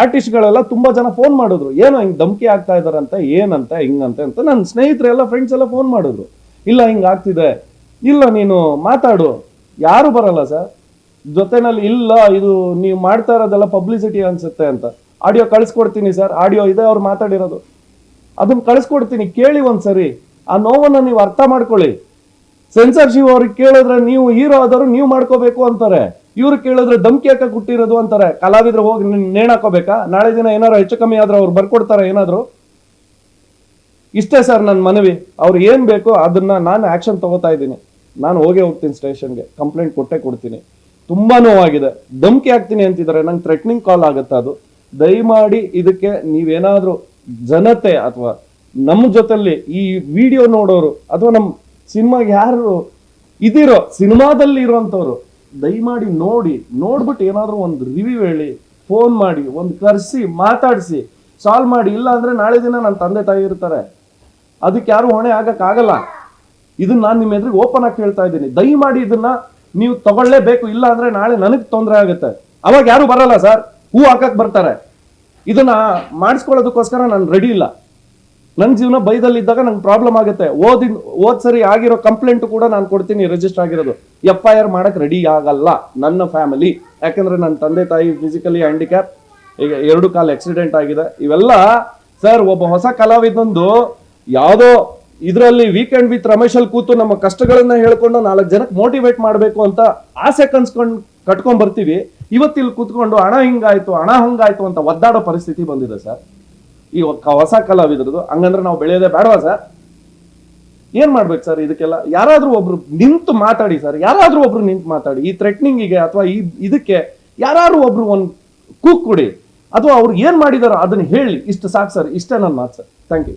ಆರ್ಟಿಸ್ಟ್ಗಳೆಲ್ಲ ತುಂಬಾ ಜನ ಫೋನ್ ಮಾಡಿದ್ರು. ಏನೋ ಹಿಂಗೆ ಧಮಕಿ ಆಗ್ತಾ ಇದ್ದಾರಂತ ಏನಂತ, ಹಿಂಗಂತೆ ಅಂತ ನನ್ನ ಸ್ನೇಹಿತರೆಲ್ಲ ಫ್ರೆಂಡ್ಸ್ ಎಲ್ಲ ಫೋನ್ ಮಾಡಿದ್ರು. ಇಲ್ಲ ಹಿಂಗೆ ಆಗ್ತಿದೆ. ಇಲ್ಲ ನೀನು ಮಾತಾಡು. ಯಾರು ಬರಲ್ಲ ಸರ್? ಜೊತೆನಲ್ಲಿ ಇಲ್ಲ, ಇದು ನೀವು ಮಾಡ್ತಾ ಇರೋದೆಲ್ಲ ಪಬ್ಲಿಸಿಟಿ ಅನ್ಸುತ್ತೆ ಅಂತ. ಆಡಿಯೋ ಕಳಿಸ್ಕೊಡ್ತೀನಿ ಸರ್ ಆಡಿಯೋ ಇದೆ, ಅವ್ರು ಮಾತಾಡಿರೋದು. ಅದನ್ನ ಕಳಿಸ್ಕೊಡ್ತೀನಿ, ಕೇಳಿ ಒಂದ್ಸರಿ. ಆ ನೋವನ್ನ ನೀವು ಅರ್ಥ ಮಾಡ್ಕೊಳ್ಳಿ. ಸೆನ್ಸರ್ಶಿಪ್ ಅವ್ರಿಗೆ ಕೇಳಿದ್ರೆ ನೀವು ಹೀರೋ ಆದವರು ನೀವು ಮಾಡ್ಕೋಬೇಕು ಅಂತಾರೆ. ಇವ್ರು ಕೇಳಿದ್ರೆ ಧಮ್ಕಿ ಹಾಕ ಹುಟ್ಟಿರೋದು ಅಂತಾರೆ. ಕಲಾವಿದ್ರು ಹೋಗಿ ನೇಣಾಕೋಬೇಕಾ ನಾಳೆ ದಿನ ಏನಾದ್ರು ಹೆಚ್ಚು ಕಮ್ಮಿ ಆದ್ರೆ ಅವ್ರು ಬರ್ಕೊಡ್ತಾರೆ ಏನಾದ್ರು? ಇಷ್ಟೇ ಸರ್ ನನ್ನ ಮನವಿ. ಅವ್ರು ಏನ್ ಬೇಕೋ ಅದನ್ನ ನಾನು ಆಕ್ಷನ್ ತಗೋತಾ ಇದ್ದೀನಿ. ನಾನು ಹೋಗೇ ಹೋಗ್ತೀನಿ ಸ್ಟೇಷನ್ಗೆ ಕಂಪ್ಲೇಂಟ್ ಕೊಟ್ಟೆ ಕೊಡ್ತೀನಿ. ತುಂಬಾ ನೋವಾಗಿದೆ. ಧಮ್ಕಿ ಹಾಕ್ತೀನಿ ಅಂತಿದ್ದಾರೆ. ನಂಗೆ ಥ್ರೆಟ್ನಿಂಗ್ ಕಾಲ್ ಆಗುತ್ತೆ ಅದು. ದಯಮಾಡಿ ಇದಕ್ಕೆ ನೀವೇನಾದರೂ ಜನತೆ ಅಥವಾ ನಮ್ಮ ಜೊತೆಲಿ ಈ ವಿಡಿಯೋ ನೋಡೋರು ಅಥವಾ ನಮ್ಮ ಸಿನಿಮಾಗೆ ಯಾರು ಇದಿರೋ, ಸಿನಿಮಾದಲ್ಲಿ ಇರೋಂಥವ್ರು ದಯಮಾಡಿ ನೋಡಿ. ನೋಡ್ಬಿಟ್ಟು ಏನಾದರೂ ಒಂದು ರಿವ್ಯೂ ಹೇಳಿ ಫೋನ್ ಮಾಡಿ, ಒಂದು ಕರೆಸಿ, ಮಾತಾಡಿಸಿ ಸಾಲ್ವ್ ಮಾಡಿ. ಇಲ್ಲ ಅಂದರೆ ನಾಳೆ ದಿನ ನನ್ನ ತಂದೆ ತಾಯಿ ಇರ್ತಾರೆ. ಅದಕ್ಕೆ ಯಾರು ಹೊಣೆ ಆಗಕ್ಕಾಗಲ್ಲ. ಇದನ್ನ ನಾನು ನಿಮ್ಮ ಎದುರಿಗೆ ಓಪನ್ ಆಗಿ ಕೇಳ್ತಾ ಇದ್ದೀನಿ. ದಯಮಾಡಿ ಇದನ್ನ ನೀವು ತಗೊಳ್ಳೇಬೇಕು, ಇಲ್ಲ ಅಂದ್ರೆ ನಾಳೆ ನನಗೆ ತೊಂದರೆ ಆಗುತ್ತೆ. ಅವಾಗ ಯಾರು ಬರಲ್ಲ ಸರ್. ಹೂ ಹಾಕಕ್ ಬರ್ತಾರೆ. ಇದನ್ನ ಮಾಡಿಸ್ಕೊಳ್ಳೋದಕ್ಕೋಸ್ಕರ ನಾನು ರೆಡಿ ಇಲ್ಲ. ನನ್ನ ಜೀವನ ಬೈದಲ್ಲಿದ್ದಾಗ ನಂಗೆ ಪ್ರಾಬ್ಲಮ್ ಆಗುತ್ತೆ. ಓದಿನ, ಓದ್ ಸರಿ ಆಗಿರೋ ಕಂಪ್ಲೇಂಟ್ ಕೂಡ ನಾನು ಕೊಡ್ತೀನಿ ರಿಜಿಸ್ಟರ್ ಆಗಿರೋದು. ಎಫ್ ಐ ಆರ್ ಮಾಡಕ್ ರೆಡಿ ಆಗಲ್ಲ ನನ್ನ ಫ್ಯಾಮಿಲಿ ಯಾಕಂದ್ರೆ ನನ್ನ ತಂದೆ ತಾಯಿ ಫಿಸಿಕಲಿ ಹ್ಯಾಂಡಿಕ್ಯಾಪ್ ಈಗ ಎರಡು ಕಾಲ ಆಕ್ಸಿಡೆಂಟ್ ಆಗಿದೆ. ಇವೆಲ್ಲ ಸರ್ ಒಬ್ಬ ಹೊಸ ಕಲಾವಿದೊಂದು ಯಾವುದೋ ಇದರಲ್ಲಿ ವೀಕೆಂಡ್ ವಿತ್ ರಮೇಶ್ ಅಲ್ಲಿ ಕೂತು ನಮ್ಮ ಕಷ್ಟಗಳನ್ನ ಹೇಳ್ಕೊಂಡು ನಾಲ್ಕು ಜನಕ್ಕೆ ಮೋಟಿವೇಟ್ ಮಾಡಬೇಕು ಅಂತ ಆಸೆ ಕನ್ಸ್ಕೊಂಡು ಕಟ್ಕೊಂಡ್ ಬರ್ತೀವಿ ಇವತ್ತಿಲ್ಲಿ ಕೂತ್ಕೊಂಡು ಹಣ ಹಿಂಗಾಯ್ತು, ಹಣ ಹಂಗಾಯ್ತು ಅಂತ ಒದ್ದಾಡೋ ಪರಿಸ್ಥಿತಿ ಬಂದಿದೆ ಸರ್ ಈ ಹೊಸ ಕಲಾವಿದ್ರದ್ದು. ಹಂಗಂದ್ರೆ ನಾವು ಬೆಳೆಯೋದೇ ಬೇಡವಾ ಸರ್ ಏನ್ ಮಾಡ್ಬೇಕು ಸರ್ ಇದಕ್ಕೆಲ್ಲ? ಯಾರಾದ್ರೂ ಒಬ್ರು ನಿಂತು ಮಾತಾಡಿ ಸರ್ ಯಾರಾದ್ರೂ ಒಬ್ರು ನಿಂತು ಮಾತಾಡಿ. ಈ ಥ್ರೆಟ್ನಿಂಗಿಗೆ ಅಥವಾ ಈ ಇದಕ್ಕೆ ಯಾರಾದ್ರೂ ಒಬ್ರು ಒಂದು ಕೂಕ್ ಕೊಡಿ. ಅಥವಾ ಅವ್ರು ಏನ್ ಮಾಡಿದಾರೋ ಅದನ್ನ ಹೇಳಿ. ಇಷ್ಟು ಸಾಕು ಸರ್ ಇಷ್ಟೇ ನನ್ನ ಮಾತು sir thank you